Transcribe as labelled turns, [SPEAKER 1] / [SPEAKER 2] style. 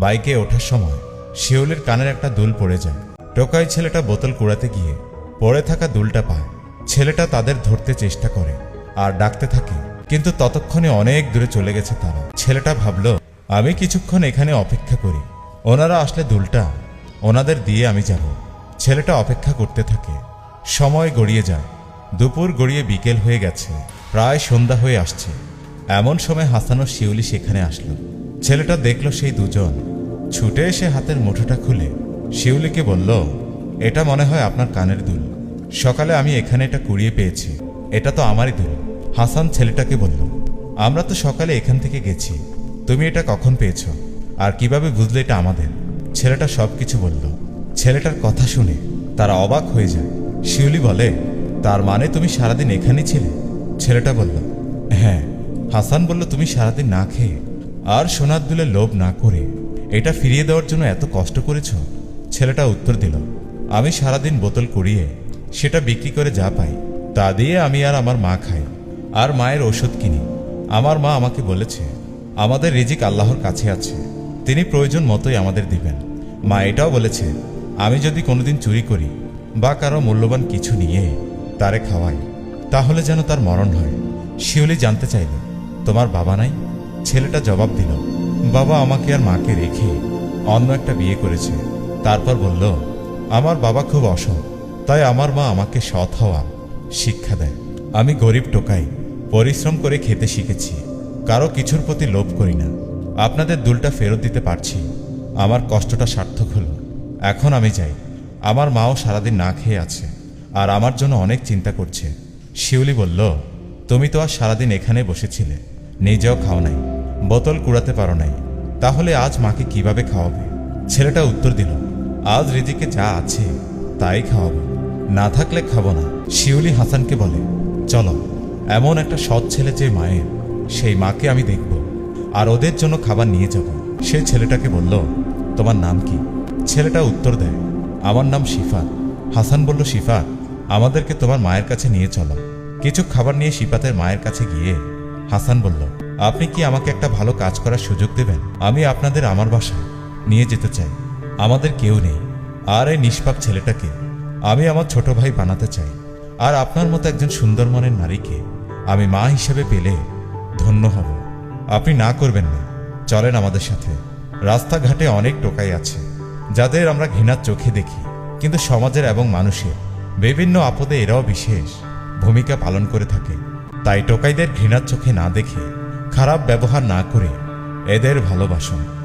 [SPEAKER 1] বাইকে ওঠার সময় শিউলির কানের একটা দুল পড়ে যায়। টোকাই ছেলেটা বোতল কুড়াতে গিয়ে পড়ে থাকা দুলটা পায়। ছেলেটা তাদের ধরতে চেষ্টা করে আর ডাকতে থাকে, কিন্তু ততক্ষণে অনেক দূরে চলে গেছে তারা। ছেলেটা ভাবল, আমি কিছুক্ষণ এখানে অপেক্ষা করি। ওনারা আসলে দুলটা? ওনাদের দিয়ে আমি যাব। ছেলেটা অপেক্ষা করতে থাকে। সময় গড়িয়ে যায়। দুপুর গড়িয়ে বিকেল হয়ে গেছে। প্রায় সন্ধ্যা হয়ে আসছে। এমন সময় হাসানো শিউলি সেখানে আসলো। ছেলেটা দেখল সেই দুজন। ছুটে এসে হাতের মুঠোটা খুলে শিউলিকে বলল, এটা মনে হয় আপনার কানের দুল। সকালে আমি এখানে এটা কুড়িয়ে পেয়েছি। এটা তো আমারই দুল। হাসান ছেলেটাকে বলল, আমরা তো সকালে এখান থেকে গেছি। তুমি এটা কখন পেয়েছ? আর কীভাবে বুঝলে এটা আমাদের? ছেলেটা সব কিছু বলল। ছেলেটার কথা শুনে তারা অবাক হয়ে যায়। শিউলি বলে, তার মানে তুমি সারাদিন এখানেই ছিলে? ছেলেটা বলল হ্যাঁ। হাসান বলল, তুমি সারাদিন না খেয়ে আর সোনার দুলে লোভ না করে এটা ফিরিয়ে দেওয়ার জন্য এত কষ্ট করেছ? ছেলেটা উত্তর দিল, আমি সারাদিন বোতল কুড়িয়ে সেটা বিক্রি করে যা পাই, তা দিয়ে আমি আর আমার মা খাই, আর মায়ের ওষুধ কিনি। আমার মা আমাকে বলেছে, আমাদের রিজিক আল্লাহর কাছে আছে, তিনি প্রয়োজন মতোই আমাদের দিবেন। মা এটাও বলেছে, আমি যদি কোনোদিন চুরি করি বা কারও মূল্যবান কিছু নিয়ে তারে খাওয়াই, তাহলে যেন তার মরণ হয়। শিউলি জানতে চাইল, তোমার বাবা নাই? ছেলেটা জবাব দিল বাবা আমাকে আর মাকে রেখে অন্য একটা বিয়ে করেছে। তারপর বলল, আমার বাবা খুব অসৎ, তাই আমার মা আমাকে সৎ হওয়া শিক্ষা দেয়। আমি গরিব টোকাই, পরিশ্রম করে খেতে শিখেছি, কারও কিছুর প্রতি লোভ করি না। আপনাদের দুলটা ফেরত দিতে পারছি, আমার কষ্টটা সার্থক হলো। এখন আমি যাই, আমার মাও সারাদিন না খেয়ে আছে, আর আমার জন্য অনেক চিন্তা করছে। শিউলি বলল, তুমি তো আর সারাদিন এখানে বসেছিলে, নিজেও খাও নাই। বোতল কুড়াতে পারো নাই। তাহলে আজ মাকে কীভাবে খাওয়াবে? ছেলেটা উত্তর দিল, আজ রিজিকে যা আছে, তাই খাওয়াবো। না থাকলে খাব না। শিউলি হাসানকে বলে, চলো, এমন একটা সৎ ছেলে যে মায়ের, সেই মাকে আমি দেখব, আর ওদের জন্য খাবার নিয়ে যাব। সে ছেলেটাকে বলল, তোমার নাম কি? ছেলেটা উত্তর দেয়, আমার নাম শিফা হাসান বলল শিফা আমাদেরকে তোমার মায়ের কাছে নিয়ে চলো। কিছু খাবার নিয়ে শিফাতের মায়ের কাছে গিয়ে হাসান বলল আপনি কি আমাকে একটা ভালো কাজ করার সুযোগ দেবেন? আমি আপনাদের আমার বাসায় নিয়ে যেতে চাই। আমাদের কেউ নেই। আর এই নিষ্পাপ ছেলেটাকে আমি আমার ছোট ভাই বানাতে চাই। আর আপনার মতো একজন সুন্দর মনের নারীকে আমি মা হিসেবে পেলে ধন্য হব। আপনি না করবেন না। চলেন আমাদের সাথে। রাস্তাঘাটে অনেক টোকাই আছে, যাদের আমরা ঘৃণার চোখে দেখি। কিন্তু সমাজের এবং মানুষের বিভিন্ন আপদে এরাও বিশেষ ভূমিকা পালন করে থাকে। তাই টোকাইদের ঘৃণার চোখে না দেখে খারাপ ব্যবহার না করে এদের ভালোবাসুন।